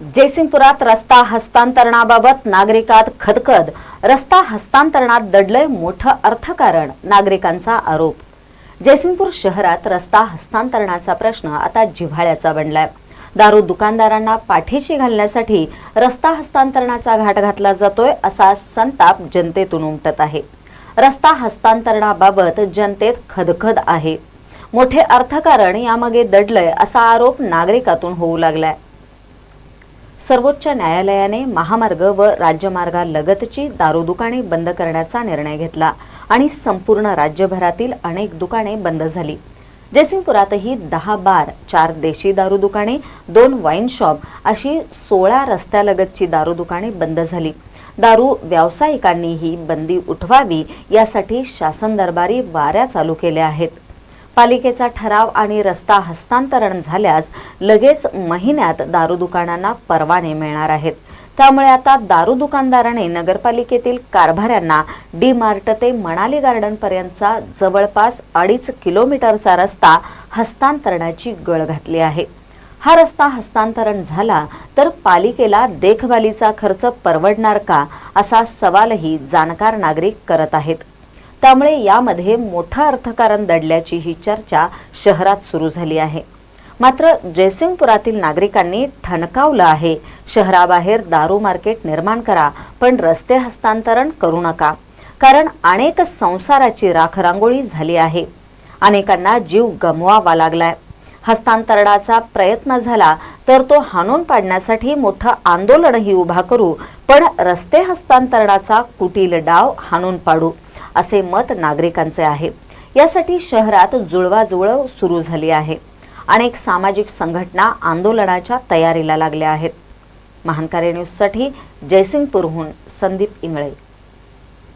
जयसिंगपुरात रस्ता हस्तांतरणाबाबत नागरिकात खदखद. रस्ता हस्तांतरणात दडलंय मोठं अर्थकारण नागरिकांचा आरोप. जयसिंगपूर शहरात रस्ता हस्तांतरणाचा प्रश्न आता जिव्हाळ्याचा बनलाय. दारू दुकानदारांना पाठीशी घालण्यासाठी रस्ता हस्तांतरणाचा घाट घातला जातोय असा संताप जनतेतून उमटत आहे. रस्ता हस्तांतरणाबाबत जनतेत खदखद आहे. मोठे अर्थकारण यामागे दडलंय असा आरोप नागरिकातून होऊ लागलाय. सर्वोच्च न्यायालयाने महामार्ग व राज्यमार्गालगतची दारू दुकाने बंद करण्याचा निर्णय घेतला आणि संपूर्ण राज्यभरातील अनेक दुकाने बंद झाली. जयसिंगपुरातही दहा बार चार देशी दारू दुकाने दोन वाईन शॉप अशी सोळा रस्त्यालगतची दारू दुकाने बंद झाली. दारू व्यावसायिकांनीही बंदी उठवावी यासाठी शासन दरबारी वाऱ्या चालू केल्या आहेत. पालिकेचा ठराव आणि रस्ता हस्तांतरण झाल्यास लगेच महिन्यात दारू दुकानांना परवाने मिळणार आहेत. त्यामुळे आता दारू दुकानदाराने नगरपालिकेतील कारभाऱ्यांना डी मार्ट ते मनाली गार्डन पर्यंतचा जवळपास अडीच किलोमीटरचा रस्ता हस्तांतरणाची गळ घातली आहे. हा रस्ता हस्तांतरण झाला तर पालिकेला देखभालीचा खर्च परवडणार का असा सवालही जाणकार नागरिक करत आहेत. त्यामुळे यामध्ये मोठं अर्थकारण दडल्याची ही चर्चा शहरात सुरू झाली आहे. मात्र जयसिंगपुरातील नागरिकांनी ठणकावलं आहे शहराबाहेर दारू मार्केट निर्माण करा पण रस्ते हस्तांतरण करू नका. कारण अनेक संसाराची राखरांगोळी झाली आहे. अनेकांना जीव गमवावा लागलाय. हस्तांतरणाचा प्रयत्न झाला तर तो हाणून पाडण्यासाठी मोठं आंदोलनही उभा करू पण रस्ते हस्तांतरणाचा कुटील डाव हाणून पाडू. असे मत नागरिकांचे आहे. यासाठी शहरात जुळवाजुळव सुरू झाली आहे. अनेक सामाजिक संघटना आंदोलनाच्या तयारीला लागल्या आहेत. महानकारी न्यूजसाठी जयसिंगपूरहून संदीप इंगळे.